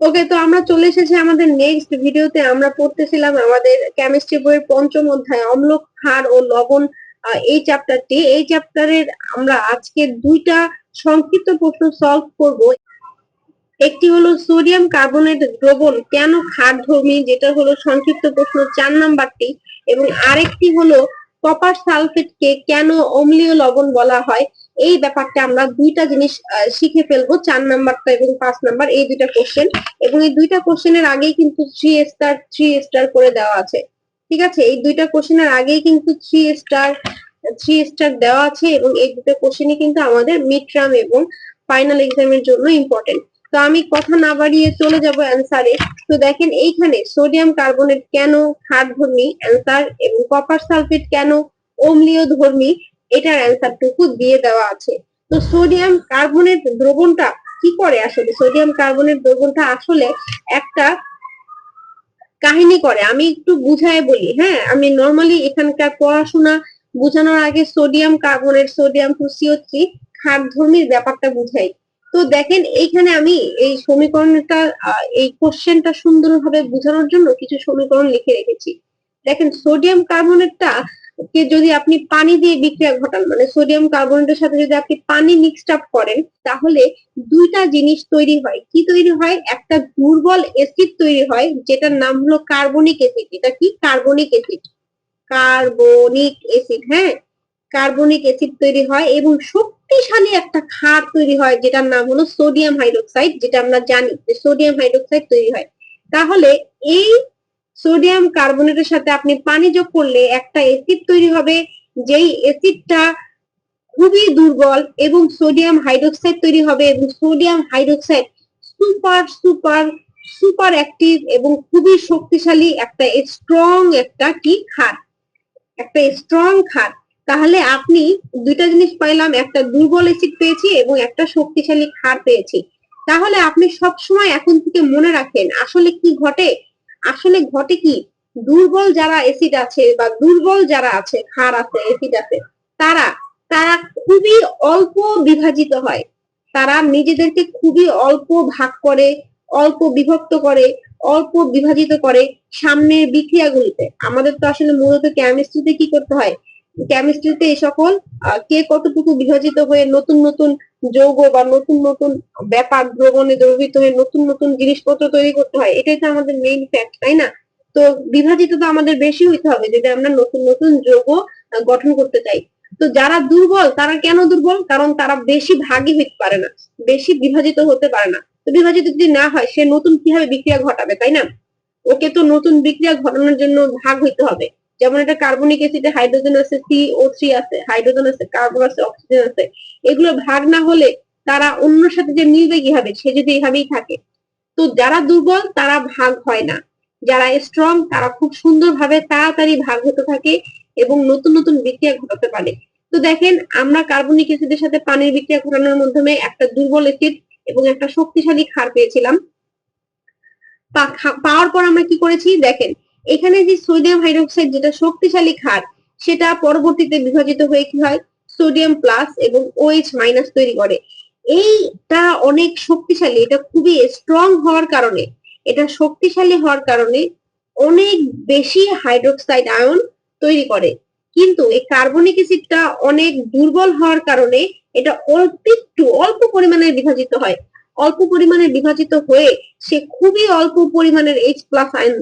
ওকে তো আমরা চলে এসেছি আমাদের নেক্সট ভিডিওতে আমরা পড়তেছিলাম আমাদের কেমিস্ট্রি বইয়ের পঞ্চম অধ্যায় অম্ল ক্ষার ও লবণ এই চ্যাপ্টারটি এই চ্যাপ্টারের আমরা আজকে দুইটা সংক্ষিপ্ত প্রশ্ন সলভ করব। একটি হলো সোডিয়াম কার্বনেট দ্রবণ কেন ক্ষারধর্মী? যেটা হলো সংক্ষিপ্ত প্রশ্ন চার নাম্বারটি। এবং আরেকটি হলো কপার সালফেটকে কেন অম্লীয় লবণ বলা হয়? এই ব্যাপারটা আমরা দুইটা জিনিস শিখে ফেলব, চার নাম্বারটা এবং পাঁচ নাম্বার, এই দুইটা কোশ্চেন এবং এই দুইটা কোশ্চেনের আগেই কিন্তু থ্রি স্টার থ্রি স্টার করে দেওয়া আছে। ঠিক আছে? এই দুইটা কোশ্চেনের আগেই কিন্তু থ্রি স্টার থ্রি স্টার দেওয়া আছে এবং এই দুটো কোশ্চেনই কিন্তু আমাদের মিড টার্ম এবং ফাইনাল এক্সামের জন্য ইম্পর্টেন্ট তো আমি কথা না বাড়িয়ে চলে যাব অ্যান্সারে তো দেখেন, এইখানে সোডিয়াম কার্বনেট কেন, ক্ষারধর্মী? অ্যান্সার এবং কপার সালফেট কেন, অম্লীয় ধর্মী? এটার অ্যান্সারটুকু দিয়ে দেওয়া আছে। তো সোডিয়াম কার্বনেট দ্রবণটা কি করে আসলে? সোডিয়াম কার্বনেট দ্রবণটা আসলে একটা কাহিনী করে। আমি একটু বুঝায় বলি হ্যাঁ? আমি নর্মালি এখানকার পড়াশোনা বোঝানোর আগে sodium carbonate sodium two CO three ক্ষারধর্মীর ব্যাপারটা বুঝাই। তো দেখেন, এইখানে আমি এই সমীকরণটা এই কোশ্চেনটা সুন্দরভাবে বোঝানোর জন্য কিছু সমীকরণ লিখে রেখেছি। দেখেন সোডিয়াম কার্বনেটটা কে যদি আপনি পানি দিয়ে বিক্রিয়া ঘটান মানে সোডিয়াম কার্বনেটের সাথে যদি আপনি পানি মিক্সড আপ করেন, তাহলে দুইটা জিনিস তৈরি হয়। কি তৈরি হয়? একটা দুর্বল অ্যাসিড তৈরি হয়, যেটার নাম হলো কার্বনিক অ্যাসিড এটা কি? কার্বনিক অ্যাসিড কার্বনিক অ্যাসিড হ্যাঁ? কার্বনিক অ্যাসিড তৈরি হয় এবং শক্তিশালী একটা ক্ষার তৈরি হয়, যেটার নাম হলো সোডিয়াম হাইড্রোক্সাইড যেটা আমরা জানি যে সোডিয়াম হাইড্রোক্সাইড তৈরি হয়। তাহলে এই সোডিয়াম কার্বনেটের সাথে আপনি পানি যোগ করলে একটা অ্যাসিড তৈরি হবে, যেই অ্যাসিডটা খুবই দুর্বল এবং সোডিয়াম হাইড্রোক্সাইড তৈরি হবে এবং sodium hydroxide super super super active এবং খুবই শক্তিশালী একটা স্ট্রং একটা কি ক্ষার একটা স্ট্রং ক্ষার তাহলে আপনি দুইটা জিনিস পাইলাম, একটা দুর্বল অ্যাসিড পেয়েছি এবং একটা শক্তিশালী ক্ষার পেয়েছি। তাহলে আপনি সব সময় এখন থেকে মনে রাখেন আসলে কি ঘটে? আসলে ঘটে কি? দুর্বল যারা এসিড আছে বা দুর্বল যারা আছে, ক্ষার আছে এসিড আছে, তারা তারা খুবই অল্প বিভাজিত হয়। তারা নিজেদেরকে খুবই অল্প ভাগ করে, অল্প বিভক্ত করে, অল্প বিভাজিত করে সামনের বিক্রিয়াগুলিতে। আমাদের তো আসলে মূলত কেমিস্ট্রিতে কি করতে হয়? কেমিস্ট্রিতে এই সকল কে কতটুকু বিভাজিত হয়ে নতুন নতুন যৌগ বা নতুন নতুন ব্যাপার দ্রবণে দ্রবীভূত হয়ে নতুন নতুন জিনিসপত্র তৈরি করতে হয়, এটাই তো আমাদের মেইন ফ্যাক্ট তাই না? তো বিভাজিত তো আমাদের বেশি হইতে হবে যদি আমরা নতুন নতুন যৌগ গঠন করতে চাই। তো যারা দুর্বল, তারা কেন দুর্বল? কারণ তারা বেশি ভাগই হইতে পারে না, বেশি বিভাজিত হতে পারে না। তো বিভাজিত যদি না হয়, সে নতুন কীভাবে বিক্রিয়া ঘটাবে, তাই না? ওকে তো নতুন বিক্রিয়া ঘটানোর জন্য ভাগ হইতে হবে। যেমন এটা কার্বনিক অ্যাসিডে হাইড্রোজেন আছে সি ও থ্রি আছে হাইড্রোজেন আছে কার্বন আছে অক্সিজেন আছে এগুলো ভাগ না হলে তারা অন্যর সাথে যে মিলবে কীভাবে? সে যদি এভাবেই থাকে। তো যারা দুর্বল, তারা ভাগ হয় না। যারা স্ট্রং তারা খুব সুন্দরভাবে তাড়াতাড়ি ভাগ হতে থাকে এবং নতুন নতুন বিক্রিয়া ঘটাতে পারে। তো দেখেন, আমরা কার্বনিক অ্যাসিডের সাথে পানির বিক্রিয়া ঘটানোর মাধ্যমে একটা দুর্বল অ্যাসিড এবং একটা শক্তিশালী ক্ষার পেয়েছিলাম। পাওয়ার পর আমরা কি করেছি? দেখেন এখানে যে সোডিয়াম হাইড্রোক্সাইড যেটা শক্তিশালী ক্ষার সেটা পরবর্তীতে বিভাজিত হয়ে কি হয়? সোডিয়াম প্লাস এবং ওএইচ মাইনাস তৈরি করে। এইটা অনেক শক্তিশালী, এটা খুবই স্ট্রং হওয়ার কারণে। এটা শক্তিশালী হওয়ার কারণে অনেক বেশি হাইড্রোক্সাইড আয়ন তৈরি করে। কিন্তু এই কার্বনিক অ্যাসিডটা অনেক দুর্বল হওয়ার কারণে এটা অল্প, একটু অল্প পরিমাণে বিভাজিত হয়। অল্প পরিমাণে বিভাজিত হয়ে সে খুবই অল্প পরিমাণের এইচ প্লাস আয়ন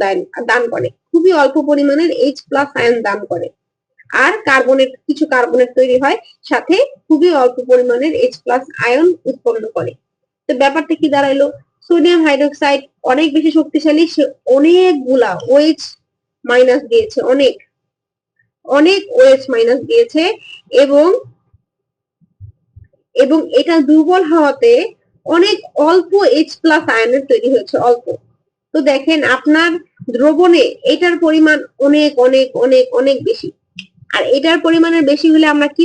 দান করে। খুবই অল্প পরিমাণের এইচ প্লাস আয়ন দান করে। আর কার্বনেট কিছু কার্বনেট তৈরি হয়, সাথে খুবই অল্প পরিমাণের এইচ প্লাস আয়ন উৎপন্ন করে। তো ব্যাপারটা কি দাঁড়াইলো? সোডিয়াম হাইড্রোক্সাইড অনেক বেশি শক্তিশালী, সে অনেকগুলা ওএইচ মাইনাস দিয়েছে, অনেক। অনেক ওএইচ মাইনাস দিয়েছে এবং এবং এটা দুর্বল হওয়াতে অনেক অল্প এইচ প্লাস আয়নের তৈরি হয়েছে, অল্প। তো দেখেন, আপনার দ্রবণে এটার পরিমাণ অনেক অনেক অনেক অনেক বেশি। আর এটার পরিমাণের বেশি হলে আমরা কি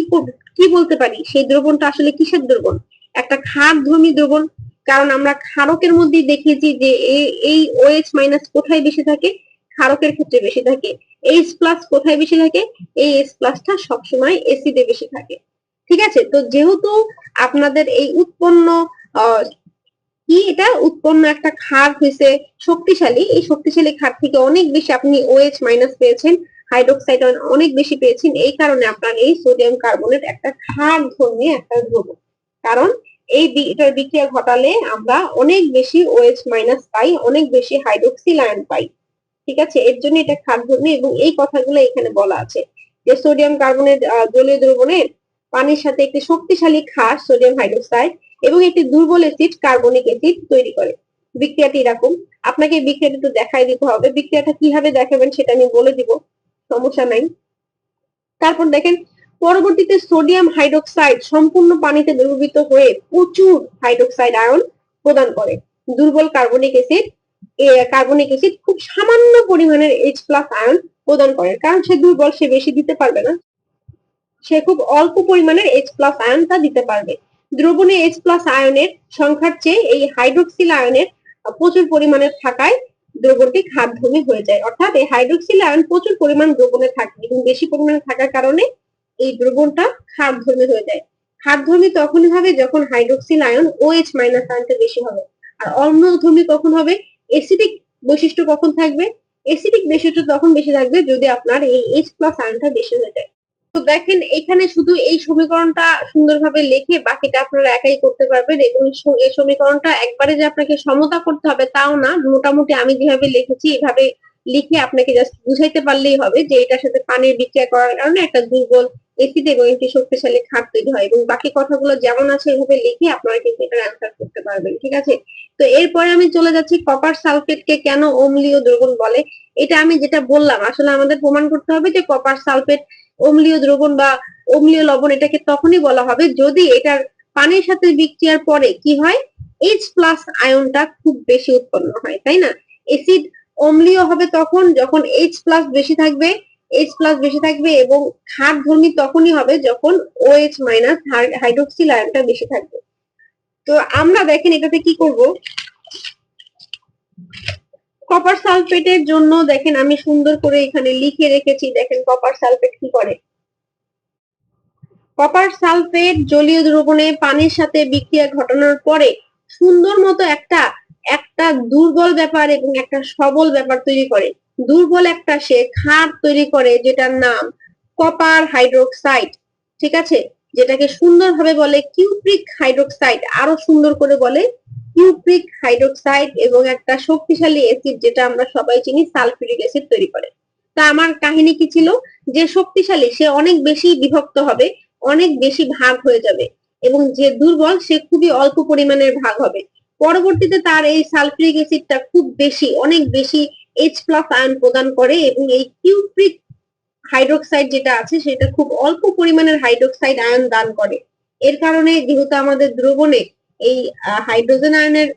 কি বলতে পারি? সেই দ্রবণটা আসলে কিসের দ্রবণ? একটা ক্ষার ধর্মী দ্রবণ। কারণ আমরা ক্ষারকের মধ্যেই দেখেছি যে এই ওএইচ মাইনাস কোথায় বেশি থাকে? ক্ষারকের ক্ষেত্রে বেশি থাকে। এইচ প্লাস কোথায় বেশি থাকে? এই এইচ প্লাসটা সবসময় এসিডে বেশি থাকে। ঠিক আছে? তো যেহেতু আপনাদের এই উৎপন্ন কি এটা? উৎপন্ন একটা ক্ষার হয়েছে শক্তিশালী। এই শক্তিশালী ক্ষার থেকে অনেক বেশি আপনি ওএইচ মাইনাস পেয়েছেন হাইড্রোক্সাইড অনেক বেশি পেয়েছেন। এই কারণে আপনার এই সোডিয়াম কার্বনেট একটা ক্ষার ধর্মী একটা ধ্রুব কারণ এই এটার বিক্রিয়া ঘটালে আমরা অনেক বেশি ওএইচ মাইনাস পাই অনেক বেশি হাইড্রোক্সিল আয়ন পাই। ঠিক আছে? এর জন্য এটা ক্ষার ধর্মী এবং এই কথাগুলো এখানে বলা আছে যে সোডিয়াম কার্বনেট আহ, জলীয় দ্রবণের পানির সাথে একটি শক্তিশালী ক্ষার সোডিয়াম হাইড্রোক্সাইড এবং একটি দুর্বল অ্যাসিড কার্বনিক অ্যাসিড তৈরি করে। বিক্রিয়াটি এরকম। আপনাকে বিক্রিয়াটা একটু দেখাই দিতে হবে। বিক্রিয়াটা কীভাবে দেখাবেন সেটা আমি বলে দিব। সমস্যা নাই। তারপর দেখেন, পরবর্তীতে সোডিয়াম হাইড্রোক্সাইড সম্পূর্ণ পানিতে দ্রবীভূত হয়ে প্রচুর হাইড্রোক্সাইড আয়ন প্রদান করে। দুর্বল কার্বনিক অ্যাসিড কার্বনিক অ্যাসিড খুব সামান্য পরিমাণের এইচ প্লাস আয়ন প্রদান করে। কারণ সে দুর্বল, সে বেশি দিতে পারবে না। সে খুব অল্প পরিমাণের এইচ প্লাস আয়নটা দিতে পারবে। দ্রবণে এইচ প্লাস আয়নের সংখ্যার চেয়ে এই হাইড্রোক্সিল আয়নের প্রচুর পরিমাণে থাকায় দ্রবণটি খাদ্যধর্মী হয়ে যায়। অর্থাৎ এই হাইড্রোক্সিল আয়ন প্রচুর পরিমাণ দ্রবণে থাকে এবং বেশি পরিমাণে থাকার কারণে এই দ্রবণটা খাদ্যধর্মী হয়ে যায়। খাদ্যধর্মী তখনই হবে যখন হাইড্রোক্সিল আয়ন OH মাইনাস আয়নটা বেশি হবে। আর অম্লধর্মী কখন হবে? এসিডিক বৈশিষ্ট্য কখন থাকবে? এসিডিক বৈশিষ্ট্য তখন বেশি থাকবে যদি আপনার এই এইচ প্লাস আয়নটা বেশি হয়ে যায়। তো দেখেন, এখানে শুধু এই সমীকরণটা সুন্দরভাবে লিখে বাকিটা আপনারা একাই করতে পারবেন এবং এই সমীকরণটা একবারে যে আপনাকে সমতা করতে হবে তাও না, মোটামুটি আমি যেভাবে লিখেছি এভাবে লিখে আপনাকে জাস্ট বুঝাইতে পারলেই হবে যে এটার সাথে পানির বিক্রিয়া করার কারণে একটা দুর্বল এসিড এবং একটি শক্তিশালী খাট তৈরি হয় এবং বাকি কথাগুলো যেমন আছে এভাবে লিখে আপনারা কিন্তু এটার অ্যান্সার করতে পারবেন, ঠিক আছে? তো এরপরে আমি চলে যাচ্ছি কপার সালফেটকে কেন অম্লীয় দ্রবণ বলে? এটা আমি যেটা বললাম, আসলে আমাদের প্রমাণ করতে হবে যে কপার সালফেট অম্লীয় দ্রবণ বা অম্লীয় লবণ এটাকে তখনই বলা হবে যদি এটার পানির সাথে বিক্রিয়ার পরে কি হয়? এইচ প্লাস আয়নটা খুব বেশি উৎপন্ন হয়, তাই না? এসিড অম্লীয় হবে তখন যখন এইচ প্লাস বেশি থাকবে এইচ প্লাস বেশি থাকবে এবং ক্ষার ধর্মী তখনই হবে যখন ওএইচ মাইনাস হাইড্রোক্সিল আয়নটা বেশি থাকবে। তো আমরা দেখেন এটাতে কি করব? কপার সালফেটের জন্য দেখেন আমি সুন্দর করে এখানে লিখে রেখেছি, দেখেন কপার সালফেট কি করে? কপার সালফেট জলীয় দ্রবণে পানির সাথে বিক্রিয়া ঘটানোর পরে সুন্দর মতো একটা একটা দুর্বল ব্যাপার এবং একটা সবল ব্যাপার তৈরি করে। দুর্বল একটা সে ক্ষার তৈরি করে যেটার নাম কপার হাইড্রোক্সাইড ঠিক আছে? যেটাকে সুন্দরভাবে বলে কিউপ্রিক হাইড্রোক্সাইড আরও সুন্দর করে বলে কিউপ্রিক হাইড্রোক্সাইড এবং একটা শক্তিশালী অ্যাসিড যেটা আমরা সবাই চিনি, সালফিউরিক অ্যাসিড তৈরি করে। তা আমার কাহিনী কি ছিল? যে শক্তিশালী, সে অনেক বেশি বিভক্ত হবে, অনেক বেশি ভাগ হয়ে যাবে এবং যে দুর্বল, সে খুবই অল্প পরিমাণের ভাগ হবে। পরবর্তীতে তার এই সালফিউরিক অ্যাসিডটা খুব বেশি, অনেক বেশি এইচ প্লাস আয়ন প্রদান করে এবং এই কিউপ্রিক হাইড্রোক্সাইড যেটা আছে, সেটা খুব অল্প পরিমাণের হাইড্রোক্সাইড আয়ন দান করে। এর কারণে যেহেতু আমাদের দ্রবণে এই হাইড্রোজেন আয়নের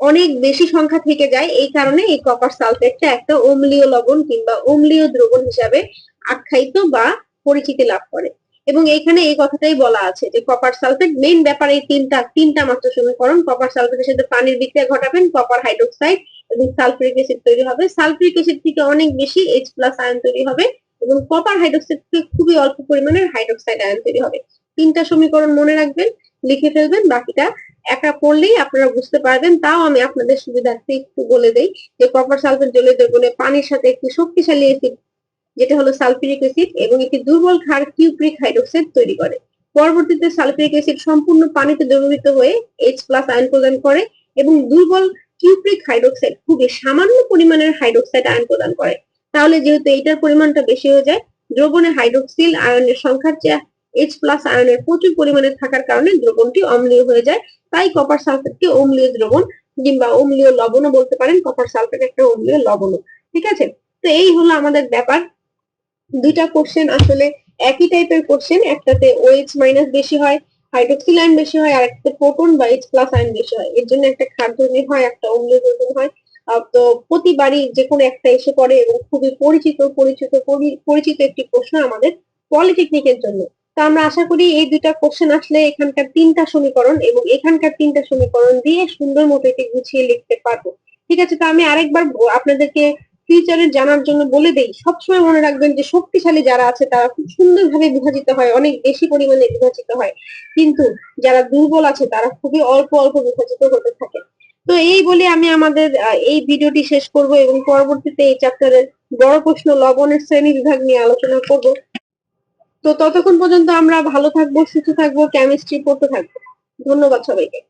অনেক বেশি সংখ্যা থেকে যায়। এই কারণে এই কপার সালফেটটা একটা অম্লীয় লবণ কিংবা অম্লীয় দ্রবণ হিসাবে আখ্যায়িত বা পরিচিতি লাভ করে। এবং এখানে এই কথাটাই বলা আছে যে কপার সালফেট মেইন ব্যাপার এই তিনটা তিনটা মাত্র সমীকরণ। কপার সালফেটের সাথে পানির বিক্রিয়া ঘটাবেন কপার হাইড্রোক্সাইড এবং সালফিউরিক অ্যাসিড তৈরি হবে। সালফিউরিক অ্যাসিড থেকে অনেক বেশি এইচ প্লাস আয়ন তৈরি হবে এবং কপার হাইড্রোক্সাইড থেকে খুবই অল্প পরিমাণের হাইড্রোক্সাইড আয়ন তৈরি হবে। তিনটা সমীকরণ মনে রাখবেন, লিখে ফেলবেন, বাকিটা একা পড়লেই আপনারা বুঝতে পারবেন। তাও আমি আপনাদের সুবিধার্থে একটু বলে দেই যে কপার সালফেট জলীয় দ্রবণে পানির সাথে একটি শক্তিশালী অ্যাসিড যেটা হলো সালফিউরিক অ্যাসিড এবং একটি দুর্বল ক্ষার কিউপ্রিক হাইড্রোক্সাইড তৈরি করে। পরবর্তীতে সালফিউরিক অ্যাসিড সম্পূর্ণ পানিতে দ্রবীভূত হয়ে এইচ প্লাস আয়ন প্রদান করে এবং দুর্বল কিউপ্রিক হাইড্রোক্সাইড খুবই সামান্য পরিমাণের হাইড্রোক্সাইড আয়ন প্রদান করে। তাহলে যেহেতু এইটার পরিমাণটা বেশি হয়ে যায়, দ্রবণে হাইড্রোক্সিল আয়নের সংখ্যার চেয়ে এইচ প্লাস আয়নের প্রচুর পরিমাণে থাকার কারণে দ্রবণটি অম্লীয় হয়ে যায়। তাই কপার সালফেটকে অম্লীয় দ্রবণ কিংবা অম্লীয় লবণও বলতে পারেন। কপার সালফেট একটা অম্লীয় লবণও। ঠিক আছে? তো এই হলো আমাদের ব্যাপার। দুইটা কোশ্চেন আসলে একই টাইপের কোশ্চেন একটাতে ওএইচ মাইনাস বেশি হয় হাইড্রোক্সিল আয়ন বেশি হয়, আর একটাতে প্রোটন বা এইচ প্লাস আয়ন বেশি হয়। এর জন্য একটা খাদ্যনীয় হয়, একটা অম্লীয় দ্রবণ হয়। তো প্রতিবারই যে কোনো একটা এসে পড়ে এবং খুবই পরিচিত পরিচিত, পরি- পরিচিত একটি প্রশ্ন আমাদের পলিটেকনিকের জন্য। তো আমরা আশা করি এই দুইটা কোশ্চেন আসলে এখানকার তিনটা সমীকরণ এবং এখানকার তিনটা সমীকরণ দিয়ে সুন্দর মতো একে গুছিয়ে লিখতে পারব। ঠিক আছে, তো আমি আরেকবার আপনাদেরকে ফিউচারে জানার জন্য বলে দেই, সবসময় মনে রাখবেন যে শক্তিশালী যারা আছে তারা খুব সুন্দরভাবে বিভাজিত হয়, অনেক বেশি পরিমাণে বিভাজিত হয়। কিন্তু যারা দুর্বল আছে তারা খুবই অল্প অল্প বিভাজিত হতে থাকে। তো এই বলে আমি আমাদের এই ভিডিওটি শেষ করব এবং পরবর্তীতে এই চ্যাপ্টারের বড় প্রশ্ন লবণের শ্রেণি বিভাগ নিয়ে আলোচনা করব। তো ততক্ষণ পর্যন্ত আমরা ভালো থাকব সুস্থ থাকব কেমিস্ট্রি পড়তে থাকব। ধন্যবাদ সবাইকে।